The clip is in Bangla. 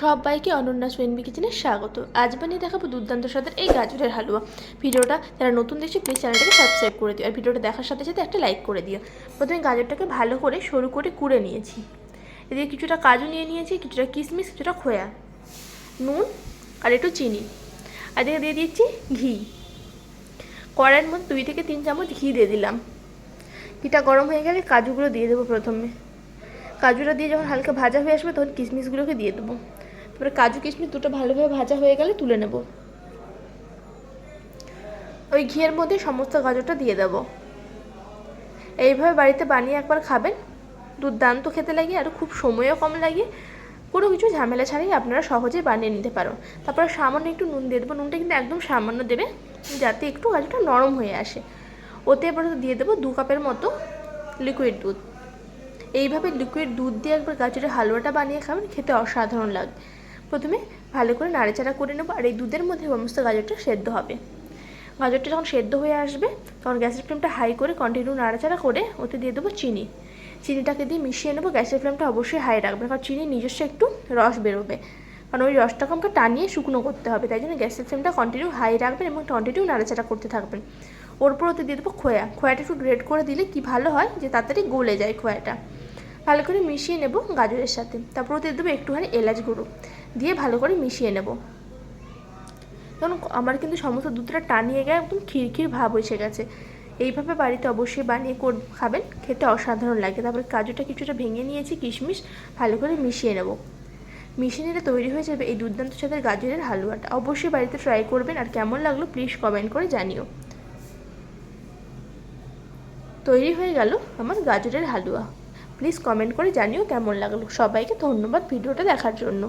সবাইকে অনন্যা সোয়েনবি কিচেনে স্বাগত। আজ বানিয়ে দেখাবো দুর্দান্ত স্বাদের এই গাজরের হালুয়া। ভিডিওটা যারা নতুন দেখছ প্লিজ চ্যানেলটাকে সাবস্ক্রাইব করে দিও। আর ভিডিওটা দেখার সাথে সাথে একটা লাইক করে দিও। প্রথমে গাজরটাকে ভালো করে সরু করে কুড়ে নিয়েছি। এদিকে কিছুটা কাজু নিয়ে নিয়েছি, কিছুটা কিশমিশ, কিছুটা খোয়া, নুন আর একটু চিনি। আর এদিকে দিয়ে দিচ্ছি ঘি। কড়াইয়ের মধ্যে দুই থেকে তিন চামচ ঘি দিয়ে দিলাম। ঘিটা গরম হয়ে গেলে কাজুগুলো দিয়ে দেবো প্রথমে। কাজুটা দিয়ে যখন হালকা ভাজা হয়ে আসবে তখন কিশমিশগুলোকে দিয়ে দেবো। তারপরে কাজু কিশমিশ দুটো ভালোভাবে ভাজা হয়ে গেলে তুলে নেব। ওই ঘিয়ের মধ্যে সমস্ত গাজরটা দিয়ে দেবো। এইভাবে বাড়িতে বানিয়ে একবার খাবেন। দুর্দান্ত খেতে লাগে আর খুব সময়ও কম লাগে। কোনো কিছু ঝামেলা ছাড়াই আপনারা সহজে বানিয়ে নিতে পারো তারপরে সামান্য একটু নুন দিয়ে দেবো। নুনটা কিন্তু একদম সামান্য দেবে, যাতে একটু গাজরটা নরম হয়ে আসে। ওতে এবার দিয়ে দেবো দু কাপের মতো লিকুইড দুধ। এইভাবে লিকুইড দুধ দিয়ে একবার গাজরের হালুয়াটা বানিয়ে খাবেন, খেতে অসাধারণ লাগবে। প্রথমে ভালো করে নাড়াচাড়া করে নেব আর এই দুধের মধ্যে সমস্ত গাজরটা সেদ্ধ হবে। গাজরটা যখন সেদ্ধ হয়ে আসবে, তখন গ্যাসের ফ্লেমটা হাই করে কন্টিনিউ নাড়াচাড়া করে ওতে দিয়ে দেবো চিনি। চিনিটাকে দিয়ে মিশিয়ে নেব, গ্যাসের ফ্লেমটা অবশ্যই হাই রাখবেন কারণ চিনি নিজস্ব একটু রস বেরোবে। কারণ ওই রসটাকে আমাকে টানিয়ে শুকনো করতে হবে, তাই জন্য গ্যাসের ফ্লেমটা কন্টিনিউ হাই রাখবেন এবং কন্টিনিউ নাড়াচাড়া করতে থাকবেন। ওর উপর ওতে দিয়ে দেবো খোয়া। খোয়াটা একটু গ্রেড করে দিলে কি ভালো হয়, যে তাড়াতাড়ি গলে যায় খোয়াটা। ভালো করে মিশিয়ে নেব গাজরের সাথে। তারপর ওতে দেবো একটুখানি এলাচ গুঁড়ো। দিয়ে ভালো করে মিশিয়ে নেব। কারণ আমার কিন্তু সমস্ত দুধটা টানিয়ে গিয়ে একদম খিরখির ভাব এসে গেছে। এইভাবে বাড়িতে অবশ্যই বানিয়ে খাবেন। খেতে অসাধারণ লাগে। তারপরে কাজুটা কিছুটা ভেঙে নিয়েছি, কিশমিশ। ভালো করে মিশিয়ে নেব। মিশিয়ে নিলে তৈরি হয়ে যাবে এই দুর্দান্ত স্বাদের গাজরের হালুয়াটা। অবশ্যই বাড়িতে ট্রাই করবেন। আর কেমন লাগল প্লিজ কমেন্ট করে জানিও। তৈরি হয়ে গেল আমার গাজরের হালুয়া। প্লিজ কমেন্ট করে জানিও কেমন লাগল। সবাইকে ধন্যবাদ ভিডিওটা দেখার জন্য।